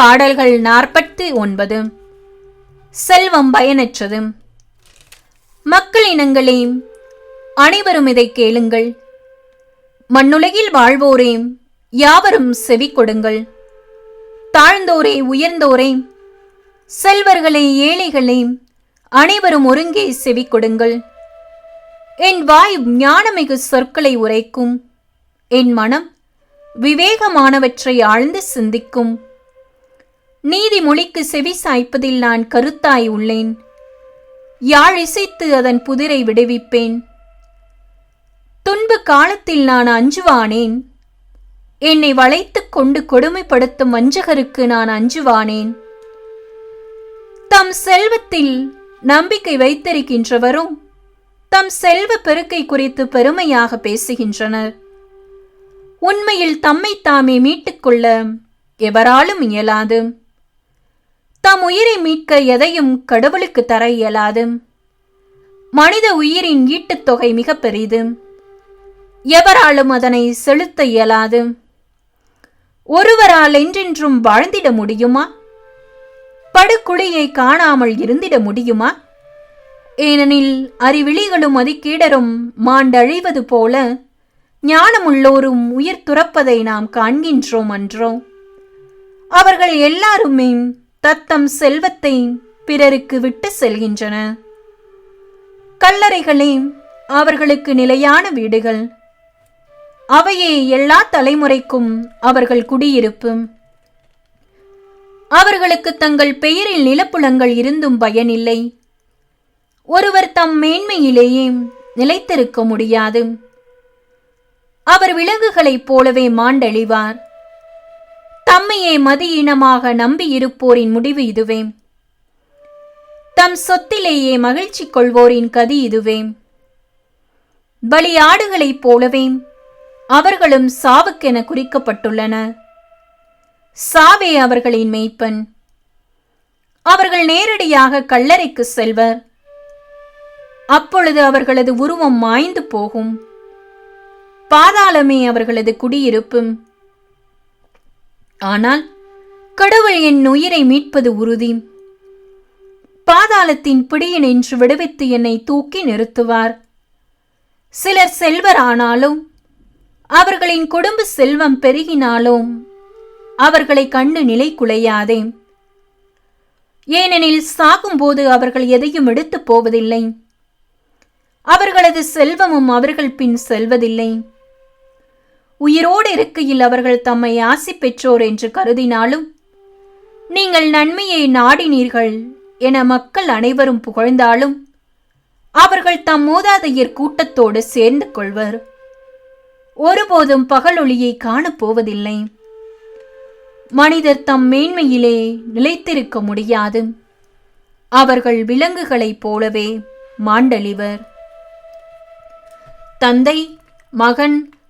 பாடல்கள் நாற்பத்தி ஒன்பது. செல்வம் பயனற்றது. மக்கள் இனங்களே அனைவரும் இதை கேளுங்கள். மண்ணுலகில் வாழ்வோரே யாவரும் செவி கொடுங்கள். தாழ்ந்தோரே உயர்ந்தோரே செல்வர்களே ஏழைகளே அனைவரும் ஒருங்கே செவி கொடுங்கள். என் வாய் ஞானமிகு சொற்களை உரைக்கும். என் மனம் விவேகமானவற்றை ஆழ்ந்து சிந்திக்கும். நீதிமொழிக்கு செவி சாய்ப்பதில் நான் கருத்தாய் உள்ளேன். யாழ் இசைத்து அதன் புதிரை விடுவிப்பேன். துன்பு காலத்தில் நான் அஞ்சுவானேன். என்னை வளைத்துக் கொண்டு கொடுமைப்படுத்தும் வஞ்சகருக்கு நான் அஞ்சுவானேன். தம் செல்வத்தில் நம்பிக்கை வைத்திருக்கின்றவரும் தம் செல்வ பெருக்கை குறித்து பெருமையாக பேசுகின்றனர். உண்மையில் தம்மை தாமே மீட்டுக்கொள்ள எவராலும் இயலாது. தம் உயிரை மீட்க எதையும் கடவுளுக்கு தர இயலாது. மனித உயிரின் ஈட்டுத் தொகை மிக பெரிது. எவராலும் அதனை செலுத்த இயலாது. ஒருவரால் என்றென்றும் வாழ்ந்திட முடியுமா? படுகுழியை காணாமல் இருந்திட முடியுமா? ஏனெனில் அறிவிழிகளும் அதிகீடரும் மாண்டழிவது போல ஞானமுள்ளோரும் உயிர் துறப்பதை நாம் காண்கின்றோம் அன்றோ. அவர்கள் எல்லாருமே தத்தம் செல்வத்தை பிறருக்கு விட்டு செல்கின்றன. கல்லறைகளே அவர்களுக்கு நிலையான வீடுகள். அவையே எல்லா தலைமுறைக்கும் அவர்கள் குடியிருப்பு. அவர்களுக்கு தங்கள் பெயரில் நிலப்புலங்கள் இருந்தும் பயனில்லை. ஒருவர் தம் மேன்மையிலேயே நிலைத்திருக்க முடியாது. அவர் விலங்குகளைப் போலவே மாண்டழிவார். தம்மையே மதியினமாக நம்பியிருப்போரின் முடிவு இதுவே. தம் சொத்திலேயே மகிழ்ச்சி கொள்வோரின் கதி இதுவே. பலியாடுகளைப் போலவே அவர்களும் சாவுக்கென குறிக்கப்பட்டுள்ளன. சாவே அவர்களின் மெய்ப்பன். அவர்கள் நேரடியாக கல்லறைக்கு செல்வர். அப்பொழுது அவர்களது உருவம் மாய்ந்து போகும். பாதாளமே அவர்களது குடியிருப்பும். ஆனால் கடவுள் என் உயிரை மீட்பது உறுதி. பாதாளத்தின் பிடியினின்று விடுவித்து என்னை தூக்கி நிறுத்துவார். சிலர் செல்வர் ஆனாலும் அவர்களின் குடும்ப செல்வம் பெருகினாலும் அவர்களை கண்டு நிலை குலையாதே. ஏனெனில் சாகும்போது அவர்கள் எதையும் எடுத்துப் போவதில்லை. அவர்களது செல்வமும் அவர்கள் பின் செல்வதில்லை. உயிரோடு இருக்கையில் அவர்கள் தம்மை ஆசி பெற்றோர் என்று கருதினாலும் நீங்கள் நன்மையை நாடினீர்கள் என மக்கள் அனைவரும் புகழ்ந்தாலும் அவர்கள் தம் மூதாதையர் கூட்டத்தோடு சேர்ந்து கொள்வர். ஒருபோதும் பகலொளியை காணப்போவதில்லை மனிதர் தம் மேன்மையிலே நிலைத்திருக்க முடியாது. அவர்கள் விலங்குகளைப் போலவே மாண்டழிவர் தந்தை மகன்